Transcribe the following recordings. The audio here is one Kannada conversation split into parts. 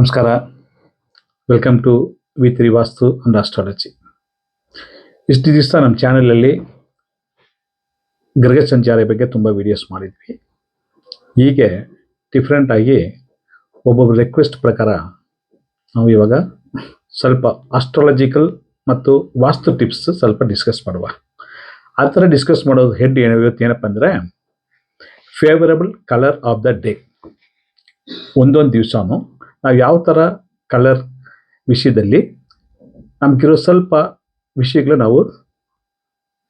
ನಮಸ್ಕಾರ. Welcome to V three Vastu and astrology ಇಷ್ಟು ದಿವಸ ನಮ್ಮ ಚಾನಲಲ್ಲಿ ಗ್ರಹ ಸಂಚಾರ ಬಗ್ಗೆ ತುಂಬ ವಿಡಿಯೋಸ್ ಮಾಡಿದ್ವಿ. ಹೀಗೆ ಡಿಫ್ರೆಂಟಾಗಿ ಒಬ್ಬೊಬ್ಬರ ರಿಕ್ವೆಸ್ಟ್ ಪ್ರಕಾರ ನಾವು ಇವಾಗ ಸ್ವಲ್ಪ ಆಸ್ಟ್ರಾಲಜಿಕಲ್ ಮತ್ತು ವಾಸ್ತು ಟಿಪ್ಸ್ ಸ್ವಲ್ಪ ಡಿಸ್ಕಸ್ ಮಾಡುವ. ಆ ಥರ ಡಿಸ್ಕಸ್ ಮಾಡೋದು ಹೆಡ್ ಏನು, ಇವತ್ತು ಏನಪ್ಪ ಅಂದರೆ favourable colour of the day ಒಂದೊಂದು ದಿವಸನೂ ನಾವು ಯಾವ ಥರ ಕಲರ್ ವಿಷಯದಲ್ಲಿ ನಮಗಿರೋ ಸ್ವಲ್ಪ ವಿಷಯಗಳು ನಾವು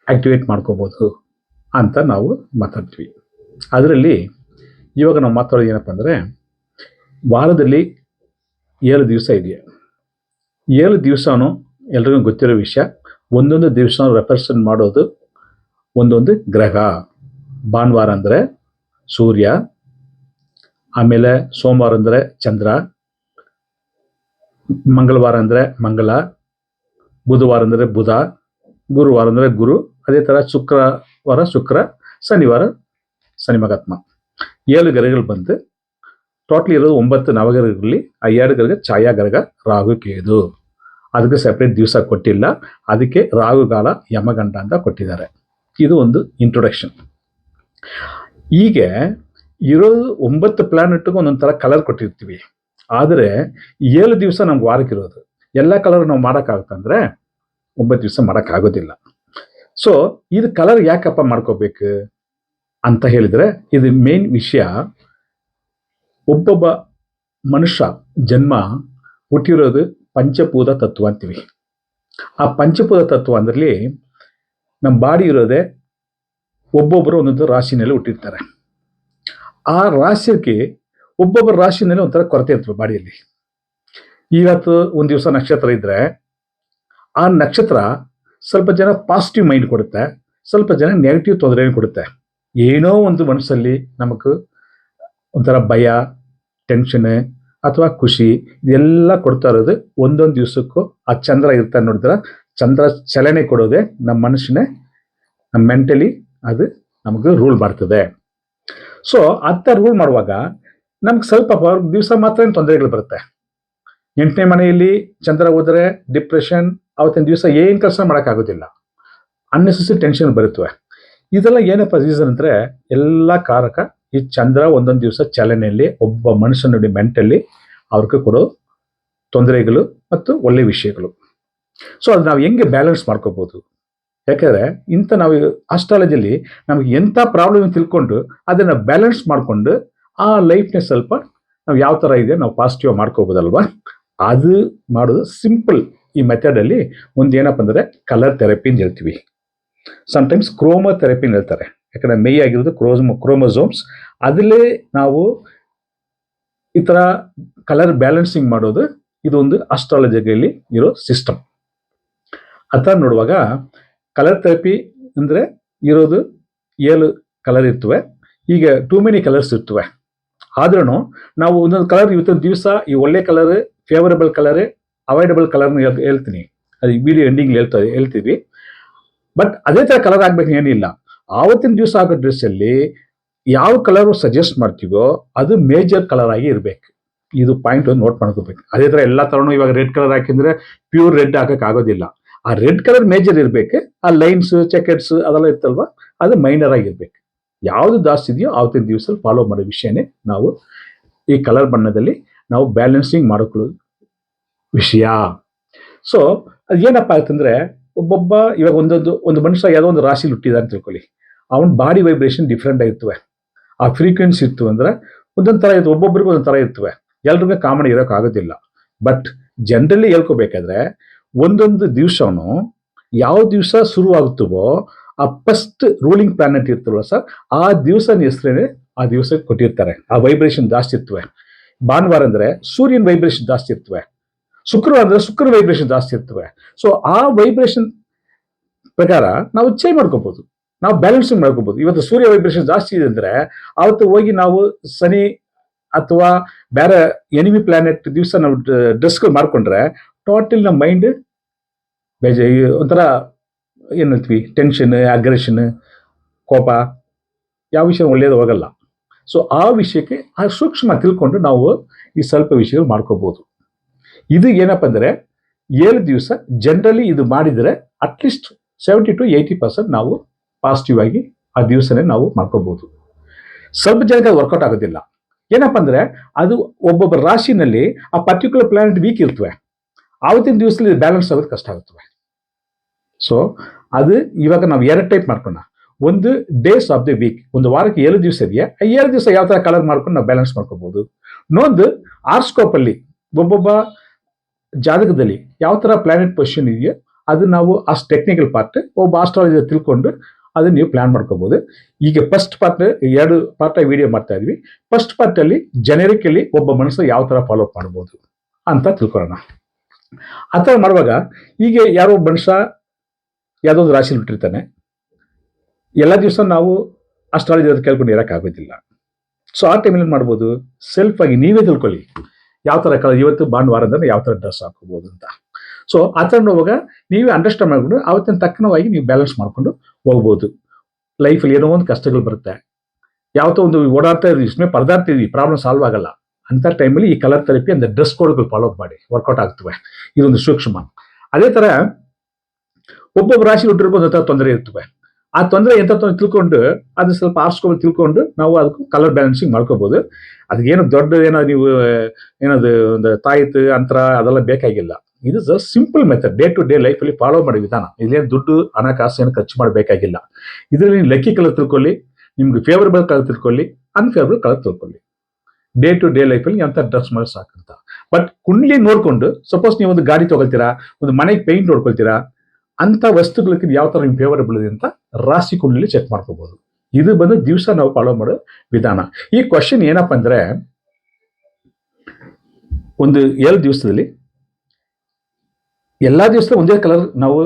ಆಕ್ಟಿವೇಟ್ ಮಾಡ್ಕೋಬೋದು ಅಂತ ನಾವು ಮಾತಾಡ್ತೀವಿ. ಅದರಲ್ಲಿ ಇವಾಗ ನಾವು ಮಾತಾಡೋದು ಏನಪ್ಪ ಅಂದರೆ ವಾರದಲ್ಲಿ ಏಳು ದಿವಸ ಇದೆಯಾ ಏಳು ದಿವಸನೂ ಎಲ್ರಿಗೂ ಗೊತ್ತಿರೋ ವಿಷಯ ಒಂದೊಂದು ದಿವಸ ರೆಪ್ರೆಸೆಂಟ್ ಮಾಡೋದು ಒಂದೊಂದು ಗ್ರಹ. ಭಾನುವಾರ ಅಂದರೆ ಸೂರ್ಯ, ಆಮೇಲೆ ಸೋಮವಾರ ಅಂದರೆ ಚಂದ್ರ ಮಂಗಳವಾರ ಅಂದರೆ ಮಂಗಳ, ಬುಧವಾರ ಅಂದರೆ ಬುಧ, ಗುರುವಾರ ಅಂದರೆ ಗುರು. ಅದೇ ಥರ ಶುಕ್ರವಾರ, ಶುಕ್ರ, ಶನಿವಾರ ಶನಿ ಮಗಾತ್ಮ ಏಳು ಗ್ರಹಗಳು ಬಂದು ಟೋಟಲ್ ಇರೋದು ಒಂಬತ್ತು ನವಗರಗಳಲ್ಲಿ ಆ ಎರಡು ಗರಗ ರಾಹು ಕೇದು ಅದಕ್ಕೆ ಸಪ್ರೇಟ್ ದಿವಸ ಕೊಟ್ಟಿಲ್ಲ. ಅದಕ್ಕೆ ರಾಹುಗಾಲ ಯಮಗಂಡ ಅಂತ ಕೊಟ್ಟಿದ್ದಾರೆ. ಇದು ಒಂದು ಇಂಟ್ರೊಡಕ್ಷನ್ ಹೀಗೆ ಇರೋದು ಒಂಬತ್ತು ಪ್ಲಾನೆಟ್ಗೂ ಒಂದೊಂದು ಥರ ಕಲರ್ ಕೊಟ್ಟಿರ್ತೀವಿ. ಆದರೆ ಏಳು ದಿವಸ ನಮ್ಗೆ ವಾರಕ್ಕಿರೋದು ಎಲ್ಲ ಕಲರ್ ನಾವು ಮಾಡೋಕ್ಕಾಗುತ್ತಂದ್ರೆ ಒಂಬತ್ತು ದಿವಸ ಮಾಡೋಕ್ಕಾಗೋದಿಲ್ಲ ಸೊ ಇದು ಕಲರ್ ಯಾಕಪ್ಪ ಮಾಡ್ಕೋಬೇಕು ಅಂತ ಹೇಳಿದರೆ, ಇದು ಮೇನ್ ವಿಷಯ ಒಬ್ಬೊಬ್ಬ ಮನುಷ್ಯ, ಜನ್ಮ ಹುಟ್ಟಿರೋದು ಪಂಚಭೂತ ತತ್ವ ಅಂತೀವಿ. ಆ ಪಂಚಭೂತ ತತ್ವ ಅಂದ್ರಲ್ಲಿ ನಮ್ಮ ಬಾಡಿ ಇರೋದೇ ಒಬ್ಬೊಬ್ಬರು ಒಂದೊಂದು ರಾಶಿನಲ್ಲಿ ಹುಟ್ಟಿರ್ತಾರೆ. ಆ ರಾಶಿಗೆ ಒಬ್ಬೊಬ್ಬರ ರಾಶಿನಲ್ಲಿ ಒಂಥರ ಕೊರತೆ ಇರ್ತದೆ ಬಾಡಿಯಲ್ಲಿ. ಇವತ್ತು ಒಂದು ದಿವಸ ನಕ್ಷತ್ರ ಇದ್ರೆ, ಆ ನಕ್ಷತ್ರ ಸ್ವಲ್ಪ ಜನ ಪಾಸಿಟಿವ್ ಮೈಂಡ್ ಕೊಡುತ್ತೆ, ಸ್ವಲ್ಪ ಜನ ನೆಗೆಟಿವ್ ತೊಂದರೆ ಕೊಡುತ್ತೆ. ಏನೋ ಒಂದು ಮನಸ್ಸಲ್ಲಿ ನಮಗೆ ಒಂಥರ ಭಯ ಟೆನ್ಷನ್ ಅಥವಾ ಖುಷಿ ಇದೆಲ್ಲ ಕೊಡ್ತಾ ಇರೋದು ಒಂದೊಂದು ದಿವಸಕ್ಕೂ ಆ ಚಂದ್ರ ಇರ್ತಾನೆ ನೋಡಿದ್ರೆ ಚಂದ್ರ ಚಲನೆ ಕೊಡೋದೆ ನಮ್ಮ ಮನುಷ್ಯನೇ ನಮ್ಮ ಮೆಂಟಲಿ ಅದು ನಮಗೆ ರೂಲ್ ಮಾಡ್ತದೆ. ಸೊ ಅತ್ತ ರೂಲ್ ಮಾಡುವಾಗ ನಮ್ಗೆ ಸ್ವಲ್ಪ ದಿವಸ ಮಾತ್ರ ತೊಂದರೆಗಳು ಬರುತ್ತೆ. ಎಂಟನೇ ಮನೆಯಲ್ಲಿ ಚಂದ್ರ ಹೋದರೆ ಡಿಪ್ರೆಷನ್ ಅವತ್ತಿನ ದಿವಸ ಏನು ಕೆಲಸ ಮಾಡೋಕ್ಕಾಗೋದಿಲ್ಲ. ಅನ್ನೆಸೆಸರಿ ಟೆನ್ಷನ್ ಬರುತ್ತವೆ ಇದೆಲ್ಲ ಏನಪ್ಪ ರೀಸನ್ ಅಂದರೆ ಎಲ್ಲ ಕಾರಕ ಈ ಚಂದ್ರ ಒಂದೊಂದು ದಿವಸ ಚಲನೆಯಲ್ಲಿ, ಒಬ್ಬ ಮನುಷ್ಯನುಡಿ ಮೆಂಟಲ್ಲಿ ಅವ್ರಿಗೆ ಕೊಡೋ ತೊಂದರೆಗಳು ಮತ್ತು ಒಳ್ಳೆ ವಿಷಯಗಳು. ಸೊ ಅದು ನಾವು ಹೆಂಗೆ ಬ್ಯಾಲೆನ್ಸ್ ಮಾಡ್ಕೋಬೋದು? ಯಾಕೆಂದರೆ ಇಂಥ ನಾವು ಆಸ್ಟ್ರಾಲಜಿಲಿ ನಮಗೆ ಎಂಥ ಪ್ರಾಬ್ಲಮ್ ತಿಳ್ಕೊಂಡು ಅದನ್ನು ಬ್ಯಾಲೆನ್ಸ್ ಮಾಡಿಕೊಂಡು ಆ ಲೈಫ್ನೇ ಸ್ವಲ್ಪ ನಾವು ಯಾವ ಥರ ಇದೆ ನಾವು ಪಾಸಿಟಿವ್ ಮಾಡ್ಕೋಬೋದಲ್ವಾ? ಅದು ಮಾಡೋದು ಸಿಂಪಲ್ ಈ ಮೆಥಡಲ್ಲಿ ಒಂದು ಏನಪ್ಪ ಅಂದರೆ ಕಲರ್ ಥೆರಪಿ ಅಂತ ಹೇಳ್ತೀವಿ. ಸಮ್ಟೈಮ್ಸ್ ಕ್ರೋಮೋ ಥೆರಪಿ ಅಂತ ಹೇಳ್ತಾರೆ. ಯಾಕಂದರೆ ಮೈ ಆಗಿರೋದು ಕ್ರೋಮ್ ಕ್ರೋಮೋಸೋಮ್ಸ್ ಅದರಲ್ಲೇ ನಾವು ಈ ಥರ ಕಲರ್ ಬ್ಯಾಲೆನ್ಸಿಂಗ್ ಮಾಡೋದು ಇದೊಂದು ಅಸ್ಟ್ರಾಲಜಿಯಲ್ಲಿ ಇರೋ ಸಿಸ್ಟಮ್ ಆ ನೋಡುವಾಗ ಕಲರ್ ಥೆರಪಿ ಅಂದರೆ ಇರೋದು ಏಳು ಕಲರ್ ಇರ್ತವೆ. ಈಗ ಟೂ ಮೆನಿ ಕಲರ್ಸ್ ಇರ್ತವೆ. ಆದ್ರೂ ನಾವು ಒಂದೊಂದು ಕಲರ್ ಇವತ್ತೊಂದು ದಿವಸ ಈ ಒಳ್ಳೆ ಕಲರ್ ಫೇವರಬಲ್ ಕಲರ್ ಅವಾಯ್ಡಬಲ್ ಕಲರ್ನ ಹೇಳ್ತೀನಿ. ಅದು ವಿಡಿಯೋ ಎಂಡಿಂಗ್ ಹೇಳ್ತಾ ಹೇಳ್ತೀವಿ. ಬಟ್ ಅದೇ ಥರ ಕಲರ್ ಆಗ್ಬೇಕು ಏನಿಲ್ಲ. ಆವತ್ತಿನ ದಿವಸ ಆಗೋ ಡ್ರೆಸ್ಸಲ್ಲಿ ಯಾವ ಕಲರ್ ಸಜೆಸ್ಟ್ ಮಾಡ್ತೀವೋ ಅದು ಮೇಜರ್ ಕಲರ್ ಆಗಿ ಇರಬೇಕು. ಇದು ಪಾಯಿಂಟ್ ಒಂದು ನೋಟ್ ಮಾಡ್ಕೋಬೇಕು. ಅದೇ ಥರ ಎಲ್ಲ ಥರನೂ ಇವಾಗ ರೆಡ್ ಕಲರ್ ಹಾಕಿದ್ರೆ ಪ್ಯೂರ್ ರೆಡ್ ಹಾಕಕ್ಕೆ ಆಗೋದಿಲ್ಲ. ಆ ರೆಡ್ ಕಲರ್ ಮೇಜರ್ ಇರಬೇಕು. ಆ ಲೈನ್ಸ್ ಚೆಕೆಟ್ಸ್ ಅದೆಲ್ಲ ಇರ್ತಲ್ವ ಅದು ಮೈನರ್ ಆಗಿರ್ಬೇಕು. ಯಾವುದು ಜಾಸ್ತಿ ಇದೆಯೋ ಆವತ್ತಿನ ದಿವಸ ಫಾಲೋ ಮಾಡೋ ವಿಷಯನೇ ನಾವು ಈ ಕಲರ್ ಬಣ್ಣದಲ್ಲಿ ನಾವು ಬ್ಯಾಲೆನ್ಸಿಂಗ್ ಮಾಡ್ಕೊಳ್ಳೋ ವಿಷಯ. ಸೊ ಅದು ಏನಪ್ಪ ಆಯ್ತಂದ್ರೆ ಒಬ್ಬೊಬ್ಬ ಇವಾಗ ಒಂದೊಂದು, ಒಂದು ಮನುಷ್ಯ ಯಾವುದೋ ಒಂದು ರಾಶಿಲಿ ಹುಟ್ಟಿದ ಅಂತ ತಿಳ್ಕೊಳ್ಳಿ. ಅವನ ಬಾಡಿ ವೈಬ್ರೇಷನ್ ಡಿಫ್ರೆಂಟ್ ಆಗಿರ್ತವೆ. ಆ ಫ್ರೀಕ್ವೆನ್ಸಿ ಇತ್ತು ಅಂದ್ರೆ ಒಂದೊಂದು ಥರ ಇರ್ತವೆ, ಒಬ್ಬೊಬ್ಬರಿಗೂ ಒಂದೊಂದು ಥರ ಇರ್ತವೆ. ಎಲ್ರಿಗೂ ಕಾಮನ್ ಇರೋಕ್ಕಾಗೋದಿಲ್ಲ ಬಟ್ ಜನರಲಿ ಹೇಳ್ಕೋಬೇಕಾದ್ರೆ ಒಂದೊಂದು ದಿವಸವನು ಯಾವ ದಿವಸ ಶುರುವಾಗುತ್ತವೋ ಆ ಫಸ್ಟ್ ರೂಲಿಂಗ್ ಪ್ಲಾನೆಟ್ ಇರ್ತಲ್ವ ಸರ್ ಆ ದಿವಸನ ಹೆಸರೇನೆ ಆ ದಿವಸ ಕೊಟ್ಟಿರ್ತಾರೆ. ಆ ವೈಬ್ರೇಷನ್ ಜಾಸ್ತಿ ಇರ್ತವೆ. ಭಾನುವಾರ ಅಂದ್ರೆ ಸೂರ್ಯನ ವೈಬ್ರೇಷನ್ ಜಾಸ್ತಿ ಇರ್ತವೆ. ಶುಕ್ರವಾರ ಅಂದ್ರೆ ಶುಕ್ರ ವೈಬ್ರೇಷನ್ ಜಾಸ್ತಿ ಇರ್ತವೆ. ಸೊ ಆ ವೈಬ್ರೇಷನ್ ಪ್ರಕಾರ ನಾವು ಚೇಂಜ್ ಮಾಡ್ಕೋಬಹುದು ನಾವು ಬ್ಯಾಲೆನ್ಸಿಂಗ್ ಮಾಡ್ಕೋಬಹುದು ಇವತ್ತು ಸೂರ್ಯ ವೈಬ್ರೇಷನ್ ಜಾಸ್ತಿ ಇದೆ ಅಂದ್ರೆ ಅವತ್ತು ಹೋಗಿ ನಾವು ಸನಿ ಅಥವಾ ಬೇರೆ ಎನಿಮಿ ಪ್ಲಾನೆಟ್ ದಿವಸ ನಾವು ಡ್ರೆಸ್ಗಳು ಮಾಡ್ಕೊಂಡ್ರೆ ಟೋಟಲ್ ನಮ್ಮ ಮೈಂಡ್ ಬೇಜ ಒಂಥರ ಏನು ಹೇಳ್ತೀವಿ ಟೆನ್ಷನ್ ಅಗ್ರೆಷನ್ ಕೋಪ, ಯಾವ ವಿಷಯ ಒಳ್ಳೇದು ಹೋಗಲ್ಲ. ಸೊ ಆ ವಿಷಯಕ್ಕೆ ಆ ಸೂಕ್ಷ್ಮ ತಿಳ್ಕೊಂಡು ನಾವು ಈ ಸ್ವಲ್ಪ ವಿಷಯಗಳು ಮಾಡ್ಕೋಬೋದು. ಇದು ಏನಪ್ಪ ಅಂದರೆ, ಏಳು ದಿವಸ ಜನರಲಿ ಇದು ಮಾಡಿದರೆ at least seventy to eighty percent ನಾವು ಪಾಸಿಟಿವ್ ಆಗಿ ಆ ದಿವಸನೇ ನಾವು ಮಾಡ್ಕೋಬೋದು. ಸ್ವಲ್ಪ ಜನಕ್ಕೆ ವರ್ಕೌಟ್ ಆಗೋದಿಲ್ಲ. ಏನಪ್ಪ ಅಂದರೆ, ಅದು ಒಬ್ಬೊಬ್ಬ ರಾಶಿನಲ್ಲಿ ಆ ಪರ್ಟಿಕ್ಯುಲರ್ ಪ್ಲಾನೆಟ್ ವೀಕ್ ಇರ್ತವೆ. ಆವತ್ತಿನ ದಿವಸದಲ್ಲಿ ಬ್ಯಾಲೆನ್ಸ್ ಆಗೋದು ಕಷ್ಟ ಆಗುತ್ತವೆ. ಸೊ ಅದು ಇವಾಗ ನಾವು ಎರಡು ಟೈಪ್ ಮಾಡ್ಕೋಣ ಒಂದು ಡೇಸ್ ಆಫ್ ದಿ ವೀಕ್ ಒಂದು ವಾರಕ್ಕೆ ಏಳು ದಿವಸ ಇದೆಯಾ? ಏಳು ದಿವಸ ಯಾವ ಥರ ಕಲರ್ ಮಾಡ್ಕೊಂಡು ನಾವು ಬ್ಯಾಲೆನ್ಸ್ ಮಾಡ್ಕೋಬಹುದು ಇನ್ನೊಂದು ಆರ್ಸ್ಕೋಪ್ ಅಲ್ಲಿ ಒಬ್ಬೊಬ್ಬ ಜಾತಕದಲ್ಲಿ ಯಾವ ಥರ ಪ್ಲಾನೆಟ್ ಪೊಸಿಷನ್ ಇದೆಯೋ ಅದು ನಾವು ಅಷ್ಟು ಟೆಕ್ನಿಕಲ್ ಪಾರ್ಟ್ ಒಬ್ಬ ಆಸ್ಟ್ರಾಲಜಿ ತಿಳ್ಕೊಂಡು ಅದನ್ನ ನೀವು ಪ್ಲಾನ್ ಮಾಡ್ಕೋಬಹುದು ಈಗ ಫಸ್ಟ್ ಪಾರ್ಟ್ ಎರಡು ಪಾರ್ಟ್ ವಿಡಿಯೋ ಮಾಡ್ತಾ ಇದ್ವಿ. ಫಸ್ಟ್ ಪಾರ್ಟ್ ಅಲ್ಲಿ ಜನರಿಕ್ ಅಲ್ಲಿ ಒಬ್ಬ ಮನುಷ್ಯ ಯಾವ ಥರ ಫಾಲೋ ಅಪ್ ಮಾಡ್ಬೋದು ಅಂತ ತಿಳ್ಕೊಳ್ಳೋಣ. ಆ ಥರ ಮಾಡುವಾಗ ಈಗ ಯಾರೋ ಮನುಷ್ಯ ಯಾವುದೋ ಒಂದು ರಾಶಿಲಿ ಬಿಟ್ಟಿರ್ತಾನೆ. ಎಲ್ಲ ದಿವಸ ನಾವು ಅಸ್ಟ್ರಾಲಜಿ ಅದು ಕೇಳ್ಕೊಂಡು ಇರೋಕ್ಕಾಗೋದಿಲ್ಲ ಸೊ ಆ ಟೈಮಲ್ಲಿ ಏನು ಮಾಡ್ಬೋದು? ಸೆಲ್ಫ್ ಆಗಿ ನೀವೇ ತಿಳ್ಕೊಳ್ಳಿ. ಯಾವ ಥರ ಕಲರ್ ಇವತ್ತು ಭಾನುವಾರ ಅಂದರೆ ಯಾವ ಥರ ಡ್ರೆಸ್ ಹಾಕೋಬೋದು ಅಂತ. ಸೊ ಆ ಥರ ಹೋಗುವಾಗ ನೀವೇ ಅಂಡರ್ಸ್ಟ್ಯಾಂಡ್ ಮಾಡಿಕೊಂಡು ಅವತ್ತಿನ ತಕ್ಕನವಾಗಿ ನೀವು ಬ್ಯಾಲೆನ್ಸ್ ಮಾಡಿಕೊಂಡು ಹೋಗ್ಬೋದು. ಲೈಫಲ್ಲಿ ಏನೋ ಒಂದು ಕಷ್ಟಗಳು ಬರುತ್ತೆ. ಯಾವತ್ತೋ ಒಂದು ಓಡಾಡ್ತಾ ಇದ್ವಿ ಸುಮ್ಮನೆ ಪರದಾಡ್ತಿದ್ವಿ ಪ್ರಾಬ್ಲಮ್ ಸಾಲ್ವ್ ಆಗಲ್ಲ. ಅಂಥ ಟೈಮಲ್ಲಿ ಈ ಕಲರ್ ಥೆರಪಿ ಅಂದರೆ ಡ್ರೆಸ್ ಕೋಡ್ಗಳು ಫಾಲೋ ಮಾಡಿ ವರ್ಕೌಟ್ ಆಗ್ತವೆ. ಇದೊಂದು ಸೂಕ್ಷ್ಮ. ಅದೇ ಥರ ಒಬ್ಬೊಬ್ಬ ರಾಶಿ ಹುಟ್ಟಿರ್ಬೋದು ಅಂತ ತೊಂದರೆ ಇರ್ತವೆ. ಆ ತೊಂದರೆ ಎಂತ ತೊಂದರೆ ತಿಳ್ಕೊಂಡು ಅದನ್ನ ಸ್ವಲ್ಪ ಆರಿಸ್ಕೊಂಡು ತಿಳ್ಕೊಂಡು ನಾವು ಅದಕ್ಕೆ ಕಲರ್ ಬ್ಯಾಲೆನ್ಸಿಂಗ್ ಮಾಡ್ಕೋಬಹುದು ಅದಕ್ಕೇನು ದೊಡ್ಡ ಏನೋ ನೀವು, ಏನದು ಒಂದು ತಾಯಿತು, ಅಂತರ ಅದೆಲ್ಲ ಬೇಕಾಗಿಲ್ಲ. ಇದು just simple method day to day ಲೈಫಲ್ಲಿ ಫಾಲೋ ಮಾಡೋ ವಿಧಾನ. ಇಲ್ಲೇನು ದುಡ್ಡು, ಹಣಕಾಸು ಏನು ಖರ್ಚು ಮಾಡಬೇಕಾಗಿಲ್ಲ. ಇದರಲ್ಲಿ ಲಕ್ಕಿ ಕಲರ್ ತಿಳ್ಕೊಳ್ಳಿ, ನಿಮ್ಗೆ ಫೇವರಬಲ್ ಕಲರ್ ತಿಳ್ಕೊಳ್ಳಿ ಅನ್ಫೇವರಬಲ್ ಕಲರ್ ತಿಳ್ಕೊಳ್ಳಿ. ಡೇ ಟು ಡೇ ಲೈಫಲ್ಲಿ ಅಂತ ಡ್ರೆಸ್ ಮಾಡಿ ಸಾಕಂತ. ಬಟ್ ಕುಂಡ್ಲಿ ನೋಡ್ಕೊಂಡು ಸಪೋಸ್ ನೀವು ಒಂದು ಗಾಡಿ ತಗೊಳ್ತೀರಾ, ಒಂದು ಮನೆಗೆ ಪೇಂಟ್ ನೋಡ್ಕೊಳ್ತೀರಾ ಅಂತ ವಸ್ತುಗಳಿಗೆ ಯಾವ ತರ ನಿಮ್ಗೆ ಫೇವರ್ ಬೀಳಿದೆ ಅಂತ ರಾಶಿ ಕುಂಡಲಿ ಚೆಕ್ ಮಾಡ್ಕೋಬಹುದು ಇದು ಬಂದು ದಿವಸ ನಾವು ಫಾಲೋ ಮಾಡೋ ವಿಧಾನ. ಈ ಕ್ವಶನ್ ಏನಪ್ಪ ಅಂದರೆ, ಒಂದು ಎರಡು ದಿವಸದಲ್ಲಿ ಎಲ್ಲಾ ದಿವಸ ಒಂದೇ ಕಲರ್ ನಾವು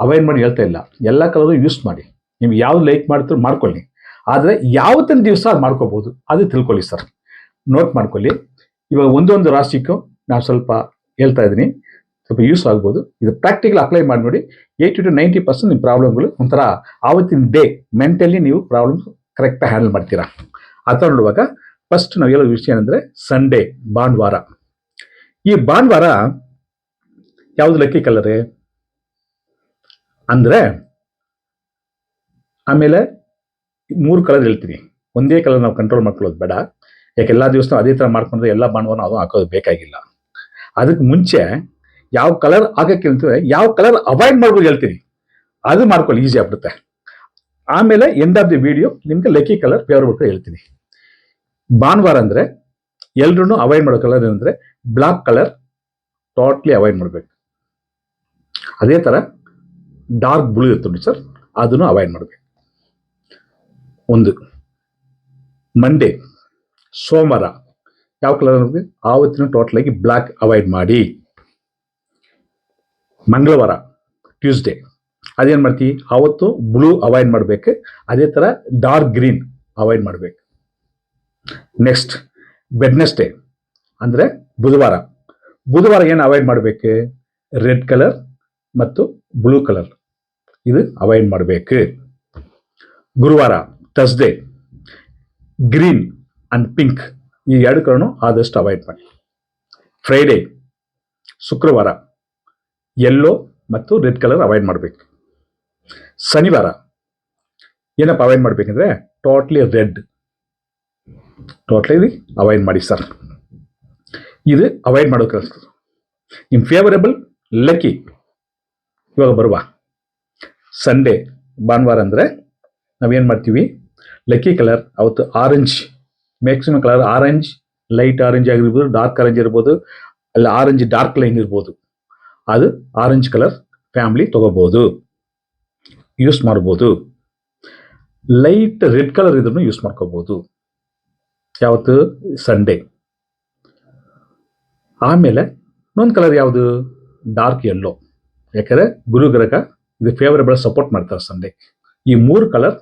ಅವಾಯ್ಡ್ ಮಾಡಿ ಹೇಳ್ತಾ ಇಲ್ಲ. ಎಲ್ಲ ಕಲರ್ ಯೂಸ್ ಮಾಡಿ. ನಿಮ್ಗೆ ಯಾವ್ದು ಲೈಕ್ ಮಾಡ್ತಾರೆ ಮಾಡ್ಕೊಳ್ಳಿ. ಆದರೆ ಯಾವತ್ತಿನ ದಿವಸ ಅದು ಮಾಡ್ಕೋಬಹುದು ಅದು ತಿಳ್ಕೊಳ್ಳಿ ಸರ್. ನೋಟ್ ಮಾಡ್ಕೊಳ್ಳಿ. ಇವಾಗ ಒಂದೊಂದು ರಾಶಿಗೂ ನಾವು ಸ್ವಲ್ಪ ಹೇಳ್ತಾ ಇದ್ದೀನಿ. ಸ್ವಲ್ಪ ಯೂಸ್ ಆಗ್ಬೋದು. ಇದು ಪ್ರಾಕ್ಟಿಕಲ್ ಅಪ್ಲೈ ಮಾಡಿ ನೋಡಿ. ಏಯ್ಟಿ ಟು ನೈಂಟಿ ಪರ್ಸೆಂಟ್ ನಿಮ್ಮ ಪ್ರಾಬ್ಲಮ್ಗಳು ಒಂಥರ ಆವತ್ತಿನ ಡೇ ಮೆಂಟಲಿ ನೀವು ಪ್ರಾಬ್ಲಮ್ ಕರೆಕ್ಟಾಗಿ ಹ್ಯಾಂಡಲ್ ಮಾಡ್ತೀರಾ. ಆ ಥರ ನೋಡುವಾಗ ಫಸ್ಟ್ ನಾವು ಹೇಳೋ ವಿಷಯ ಏನಂದರೆ ಸಂಡೇ ಭಾನುವಾರ. ಈ ಭಾನುವಾರ ಯಾವ್ದು ಲಕ್ಕಿ ಕಲರ್ ಅಂದ್ರೆ ಆಮೇಲೆ ಮೂರು ಕಲರ್ ಹೇಳ್ತೀನಿ. ಒಂದೇ ಕಲರ್ ನಾವು ಕಂಟ್ರೋಲ್ ಮಾಡ್ಕೊಳ್ಳೋದು ಬೇಡ. ಯಾಕೆ ಎಲ್ಲ ದಿವಸ ಅದೇ ಥರ ಮಾಡ್ಕೊಂಡ್ರೆ ಎಲ್ಲ ಭಾನುವಾರ ಅದು ಹಾಕೋದು ಬೇಕಾಗಿಲ್ಲ. ಅದಕ್ಕೆ ಮುಂಚೆ ಯಾವ ಕಲರ್ ಆಗಕ್ಕೆ ಅಂತಂದ್ರೆ ಯಾವ ಕಲರ್ ಅವಾಯ್ಡ್ ಮಾಡ್ಬೋದು ಹೇಳ್ತೀನಿ. ಅದು ಮಾಡ್ಕೊಳ್ಳಿ ಈಸಿ ಆಗ್ಬಿಡುತ್ತೆ. ಆಮೇಲೆ ಎಂಡ್ ಆಫ್ ದಿ ವಿಡಿಯೋ ನಿಮ್ಗೆ ಲಕ್ಕಿ ಕಲರ್ ಫೇವರ್ಬಲ್ ಹೇಳ್ತೀನಿ. ಭಾನುವಾರ ಅಂದ್ರೆ ಎಲ್ರೂ ಅವಾಯ್ಡ್ ಮಾಡೋ ಕಲರ್ ಏನಂದ್ರೆ ಬ್ಲಾಕ್ ಕಲರ್ ಟೋಟ್ಲಿ ಅವಾಯ್ಡ್ ಮಾಡಬೇಕು. ಅದೇ ತರ ಡಾರ್ಕ್ ಬ್ಲೂ ಇರುತ್ತೆ ನೋಡಿ ಸರ್ ಅದನ್ನು ಅವಾಯ್ಡ್ ಮಾಡಬೇಕು. ಒಂದು ಮಂಡೇ ಸೋಮವಾರ ಯಾವ ಕಲರ್ ಆವತ್ತಿನ ಟೋಟಲ್ ಆಗಿ ಬ್ಲ್ಯಾಕ್ ಅವಾಯ್ಡ್ ಮಾಡಿ. ಮಂಗಳವಾರ ಟ್ಯೂಸ್ಡೇ ಅದೇನು ಮಾಡ್ತೀವಿ ಆವತ್ತು ಬ್ಲೂ ಅವಾಯ್ಡ್ ಮಾಡಬೇಕು. ಅದೇ ಥರ ಡಾರ್ಕ್ ಗ್ರೀನ್ ಅವಾಯ್ಡ್ ಮಾಡಬೇಕು. ನೆಕ್ಸ್ಟ್ ವೆಡ್ನೆಸ್ಡೇ ಅಂದರೆ ಬುಧವಾರ. ಬುಧವಾರ ಏನು ಅವಾಯ್ಡ್ ಮಾಡಬೇಕು? ರೆಡ್ ಕಲರ್ ಮತ್ತು ಬ್ಲೂ ಕಲರ್ ಇದು ಅವಾಯ್ಡ್ ಮಾಡಬೇಕು. ಗುರುವಾರ ಥರ್ಸ್ಡೇ ಗ್ರೀನ್ ಆ್ಯಂಡ್ ಪಿಂಕ್ ಈ ಎರಡು ಕಲರ್ನು ಆದಷ್ಟು ಅವಾಯ್ಡ್ ಮಾಡಿ. ಫ್ರೈಡೇ ಶುಕ್ರವಾರ. ಯೆಲ್ಲೋ ಮತ್ತು ರೆಡ್ ಕಲರ್ ಅವಾಯ್ಡ್ ಮಾಡಬೇಕು. ಶನಿವಾರ ಏನಪ್ಪ ಅವಾಯ್ಡ್ ಮಾಡಬೇಕಂದ್ರೆ ಟೋಟ್ಲಿ ರೆಡ್ ಟೋಟ್ಲಿ ಅವಾಯ್ಡ್ ಮಾಡಿ ಸರ್ ಇದು ಅವಾಯ್ಡ್ ಮಾಡೋಕೆ ನಿಮ್ಮ ಫೇವರೇಬಲ್ ಲಕ್ಕಿ ಇವಾಗ ಬರುವ ಸಂಡೇ ಭಾನುವಾರ ಅಂದರೆ ನಾವೇನು ಮಾಡ್ತೀವಿ? ಲಕ್ಕಿ ಕಲರ್ ಅವತ್ತು orange maximum colour orange light orange ಆಗಿರ್ಬೋದು ಡಾರ್ಕ್ ಆರೆಂಜ್ ಇರ್ಬೋದು, ಅಲ್ಲ ಆರೆಂಜ್ ಡಾರ್ಕ್ ಲೈನ್ ಇರ್ಬೋದು. ಅದು ಆರೆಂಜ್ ಕಲರ್ ಫ್ಯಾಮಿಲಿ ತಗೋಬೋದು. ಯೂಸ್ ಮಾಡ್ಬೋದು. ಲೈಟ್ ರೆಡ್ ಕಲರ್ ಇದ್ರೂ ಯೂಸ್ ಮಾಡ್ಕೋಬೋದು. ಯಾವತ್ತು? ಸಂಡೇ ಆಮೇಲೆ ಇನ್ನೊಂದು ಕಲರ್ ಯಾವುದು? ಡಾರ್ಕ್ ಯೆಲ್ಲೋ ಯಾಕಂದರೆ ಗುರು ಗ್ರಹ ಇದು ಫೇವರೇಬಲ್ ಸಪೋರ್ಟ್ ಮಾಡ್ತಾರೆ ಸಂಡೇ ಈ ಮೂರು ಕಲರ್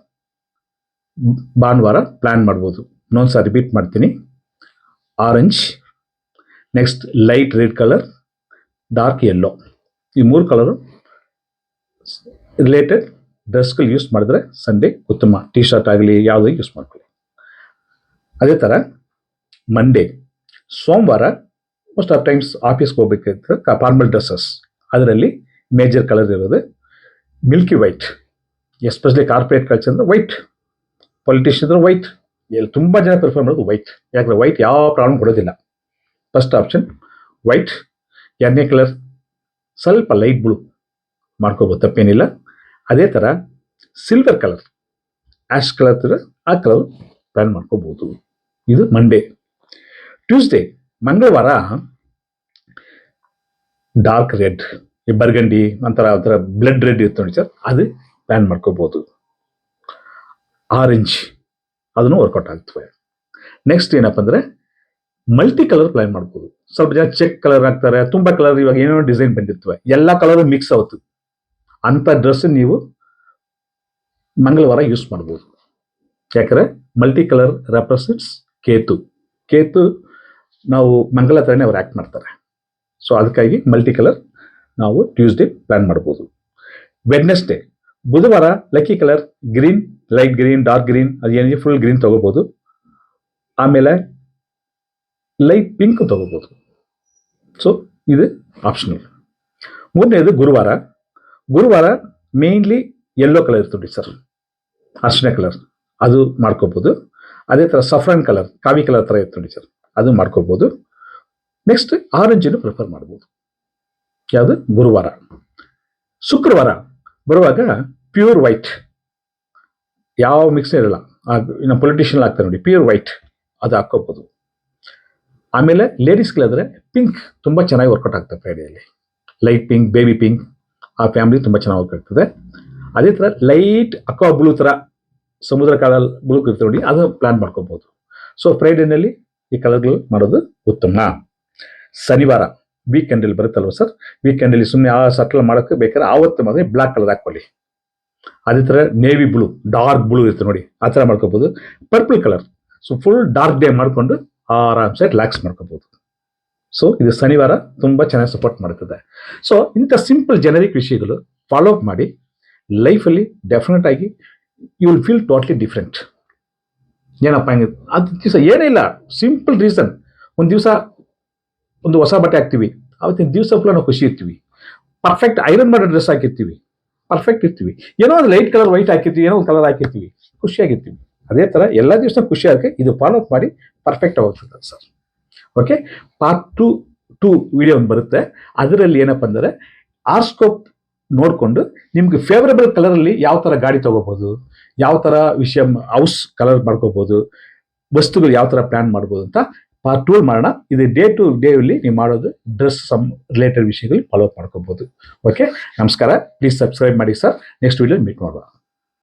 ಭಾನುವಾರ ಪ್ಲ್ಯಾನ್ ಮಾಡ್ಬೋದು. ಇನ್ನೊಂದು ಸಾರಿ ರಿಪೀಟ್ ಮಾಡ್ತೀನಿ. Orange next light red colour dark yellow ಈ ಮೂರು ಕಲರು ರಿಲೇಟೆಡ್ ಡ್ರೆಸ್ಗಳು ಯೂಸ್ ಮಾಡಿದ್ರೆ ಸಂಡೆ ಉತ್ತಮ. ಟಿ ಶರ್ಟ್ ಆಗಲಿ, ಯಾವುದೇ ಯೂಸ್ ಮಾಡ್ಕೊಳ್ಳಿ. ಅದೇ ಥರ ಮಂಡೇ ಸೋಮವಾರ ಮೋಸ್ಟ್ ಆಫ್ ಟೈಮ್ಸ್ ಆಫೀಸ್ಗೆ ಹೋಗ್ಬೇಕಾದ್ರೆ ಫಾರ್ಮಲ್ ಡ್ರೆಸ್ಸಸ್ ಅದರಲ್ಲಿ ಮೇಜರ್ ಕಲರ್ ಇರೋದು milky white especially corporate culture ಅಂದರೆ ವೈಟ್ ಪೊಲಿಟಿಷಿಯನ್ ಅಂದರೆ ವೈಟ್ ಎಲ್ಲಿ ತುಂಬ ಜನ ಪ್ರಿಫರ್ ಮಾಡೋದು ವೈಟ್ ಯಾಕಂದರೆ ವೈಟ್ ಯಾವ ಪ್ರಾಬ್ಲಮ್ ಕೊಡೋದಿಲ್ಲ. ಫಸ್ಟ್ ಆಪ್ಷನ್ ವೈಟ್ ಎರಡನೇ ಕಲರ್ ಸ್ವಲ್ಪ ಲೈಟ್ ಬ್ಲೂ ಮಾಡ್ಕೋಬೋದು, ತಪ್ಪೇನಿಲ್ಲ. ಅದೇ ಥರ ಸಿಲ್ವರ್ ಕಲರ್ ಆ್ಯಶ್ ಕಲರ್ ಥರ ಆ ಕಲರ್ ಪ್ಲ್ಯಾನ್ ಮಾಡ್ಕೋಬೋದು. ಇದು ಮಂಡೇ ಟ್ಯೂಸ್ಡೇ ಮಂಗಳವಾರ ಡಾರ್ಕ್ ರೆಡ್ ಈ ಬರ್ಗಂಡಿ, ಒಂಥರ ಒಂಥರ ಬ್ಲಡ್ ರೆಡ್ ಇತ್ತು ನೋಡಿ ಸರ್ ಅದು ಪ್ಲ್ಯಾನ್ ಮಾಡ್ಕೋಬೋದು. ಆರೆಂಜ್ ಅದನ್ನು ವರ್ಕೌಟ್ ಆಗ್ತವೆ. ನೆಕ್ಸ್ಟ್ ಏನಪ್ಪ ಅಂದರೆ ಮಲ್ಟಿ ಕಲರ್ ಪ್ಲ್ಯಾನ್ ಮಾಡ್ಬೋದು. ಸ್ವಲ್ಪ ಜನ ಚೆಕ್ ಕಲರ್ ಹಾಕ್ತಾರೆ, ತುಂಬಾ ಕಲರ್ ಇವಾಗ ಏನೇನೋ ಡಿಸೈನ್ ಬಂದಿರ್ತವೆ. ಎಲ್ಲ ಕಲರ್ ಮಿಕ್ಸ್ ಆಗುತ್ತೆ. ಅಂತ ಡ್ರೆಸ್ ನೀವು ಮಂಗಳವಾರ ಯೂಸ್ ಮಾಡ್ಬೋದು. ಯಾಕಂದರೆ multi colour represents Ketu. Ketu ನಾವು ಮಂಗಳ ಥರನೇ ಅವ್ರು ಆ್ಯಕ್ಟ್ ಮಾಡ್ತಾರೆ. ಸೊ ಅದಕ್ಕಾಗಿ ಮಲ್ಟಿ ಕಲರ್ ನಾವು ಟ್ಯೂಸ್ಡೇ ಪ್ಲ್ಯಾನ್ ಮಾಡ್ಬೋದು. ವೆಡ್ನೆಸ್ಡೇ ಬುಧವಾರ lucky colour green light green dark green ಅದು ಏನಿದೆ ಫುಲ್ ಗ್ರೀನ್ ತೊಗೋಬೋದು. ಆಮೇಲೆ ಲೈಟ್ ಪಿಂಕ್ ತೊಗೋಬೋದು ಸೊ ಇದು ಆಪ್ಷನಲ್ ಮೂರನೇದು ಗುರುವಾರ ಗುರುವಾರ ಮೇನ್ಲಿ ಯೆಲ್ಲೋ ಕಲರ್ ಇರ್ತದೆ ಸರ್ ಅರ್ಶಿನ ಕಲರ್ ಅದು ಮಾಡ್ಕೋಬೋದು ಅದೇ ಥರ ಸಫ್ರಾನ್ ಕಲರ್ ಕಾವಿ ಕಲರ್ ಥರ ಇರ್ತದೆ ಸರ್ ಅದು ಮಾಡ್ಕೋಬೋದು ನೆಕ್ಸ್ಟ್ ಆರೆಂಜನ್ನು ಪ್ರಿಫರ್ ಮಾಡ್ಬೋದು ಯಾವುದು ಗುರುವಾರ ಶುಕ್ರವಾರ ಬರುವಾಗ ಪ್ಯೂರ್ ವೈಟ್ ಯಾವ ಮಿಕ್ಸ್ ಇರಲ್ಲ ಆ ಇನ್ನು ಪೊಲಿಟಿಷಿಯನ್ ಆಗ್ತಾರೆ ನೋಡಿ ಪ್ಯೂರ್ ವೈಟ್ ಅದು ಹಾಕ್ಕೋಬೋದು ಆಮೇಲೆ ಲೇಡೀಸ್ಗಳಾದರೆ ಪಿಂಕ್ ತುಂಬ ಚೆನ್ನಾಗಿ ವರ್ಕೌಟ್ ಆಗ್ತದೆ ಫ್ರೈಡೆಯಲ್ಲಿ ಲೈಟ್ ಪಿಂಕ್ ಬೇಬಿ ಪಿಂಕ್ ಆ ಫ್ಯಾಮಿಲಿ ತುಂಬ ಚೆನ್ನಾಗಿ ವರ್ಕ್ ಆಗ್ತದೆ. ಅದೇ ಥರ ಲೈಟ್ ಅಕ್ವಾ ಬ್ಲೂ ಥರ ಸಮುದ್ರ ಕಾಲ ಬ್ಲೂ ನೋಡಿ, ಅದು ಪ್ಲ್ಯಾನ್ ಮಾಡ್ಕೋಬೋದು. ಸೊ ಫ್ರೈಡೇನಲ್ಲಿ ಈ ಕಲರ್ಗಳು ಮಾಡೋದು ಉತ್ತಮ. ಶನಿವಾರ ವೀಕೆಂಡಲ್ಲಿ ಬರುತ್ತಲ್ವ ಸರ್ ವೀಕೆಂಡಲ್ಲಿ ಸುಮ್ಮನೆ ಆ ಸಟ್ಲ್ ಮಾಡೋಕ್ಕೆ ಬೇಕಾದ್ರೆ ಆವತ್ತು ಮಾತ್ರ ಬ್ಲ್ಯಾಕ್ ಕಲರ್ ಹಾಕ್ಕೊಳ್ಳಿ. ಅದೇ ಥರ ನೇವಿ ಬ್ಲೂ ಡಾರ್ಕ್ ಬ್ಲೂ ಇರುತ್ತೆ ನೋಡಿ, ಆ ಥರ ಮಾಡ್ಕೋಬೋದು. Purple colour so full dark day ಮಾಡಿಕೊಂಡು ಆರಾಮ್ಸೆ ರಿಲ್ಯಾಕ್ಸ್ ಮಾಡ್ಕೋಬೋದು. ಸೊ ಇದು ಶನಿವಾರ ತುಂಬ ಚೆನ್ನಾಗಿ ಸಪೋರ್ಟ್ ಮಾಡ್ತದೆ. ಸೊ ಇಂಥ ಸಿಂಪಲ್ ಜನರಿಕ್ ವಿಷಯಗಳು ಫಾಲೋ ಅಪ್ ಮಾಡಿ ಲೈಫಲ್ಲಿ ಡೆಫಿನೆಟ್ ಆಗಿ you will feel totally different ಏನಪ್ಪ ಹಿಂಗೆ, ಅದು ದಿವಸ ಏನೇ ಇಲ್ಲ ಸಿಂಪಲ್ ರೀಸನ್ ಒಂದು ದಿವಸ ಒಂದು ಹೊಸ ಬಟ್ಟೆ ಹಾಕ್ತೀವಿ, ಅವತ್ತಿನ ದಿವಸ ಫುಲ್ಲ ನಾವು ಖುಷಿ ಇರ್ತೀವಿ. ಪರ್ಫೆಕ್ಟ್ ಐರನ್ ಮಾಡೋ ಡ್ರೆಸ್ ಹಾಕಿರ್ತೀವಿ. ಪರ್ಫೆಕ್ಟ್ ಇರ್ತೀವಿ. ಏನೋ ಒಂದು ಲೈಟ್ ಕಲರ್ ವೈಟ್ ಹಾಕಿರ್ತೀವಿ, ಏನೋ ಒಂದು ಕಲರ್ ಹಾಕಿರ್ತೀವಿ. ಖುಷಿಯಾಗಿರ್ತೀವಿ. ಅದೇ ಥರ ಎಲ್ಲ ದಿವಸ ಖುಷಿ ಇದು ಫಾಲೋ ಅಪ್ ಮಾಡಿ perfect ಆಗೋಗ್ತದೆ sir. Okay part two two video ಒಂದು ಬರುತ್ತೆ. ಅದರಲ್ಲಿ ಏನಪ್ಪ ಅಂದರೆ ಆರ್ಸ್ಕೋಪ್ ನೋಡಿಕೊಂಡು ನಿಮ್ಗೆ ಫೇವರಬಲ್ ಕಲರಲ್ಲಿ ಯಾವ ಥರ ಗಾಡಿ ತೊಗೋಬೋದು, ಯಾವ ಥರ ವಿಷಯ ಹೌಸ್ ಕಲರ್ ಮಾಡ್ಕೋಬೋದು, ವಸ್ತುಗಳು ಯಾವ ಥರ ಪ್ಲ್ಯಾನ್ ಮಾಡ್ಬೋದು ಅಂತ ಪಾರ್ಟ್ ಟೂ ಮಾಡೋಣ. ಇದು ಡೇ ಟು ಡೇಯಲ್ಲಿ ನೀವು ಮಾಡೋದು ಡ್ರೆಸ್ ಸಮ್ ರಿಲೇಟೆಡ್ ವಿಷಯಗಳು ಫಾಲೋ ಅಪ್ ಮಾಡ್ಕೋಬೋದು. ಓಕೆ ನಮಸ್ಕಾರ. ಪ್ಲೀಸ್ ಸಬ್ಸ್ಕ್ರೈಬ್ ಮಾಡಿ ಸರ್. ನೆಕ್ಸ್ಟ್ ವಿಡಿಯೋ ಮೀಟ್ ಮಾಡುವ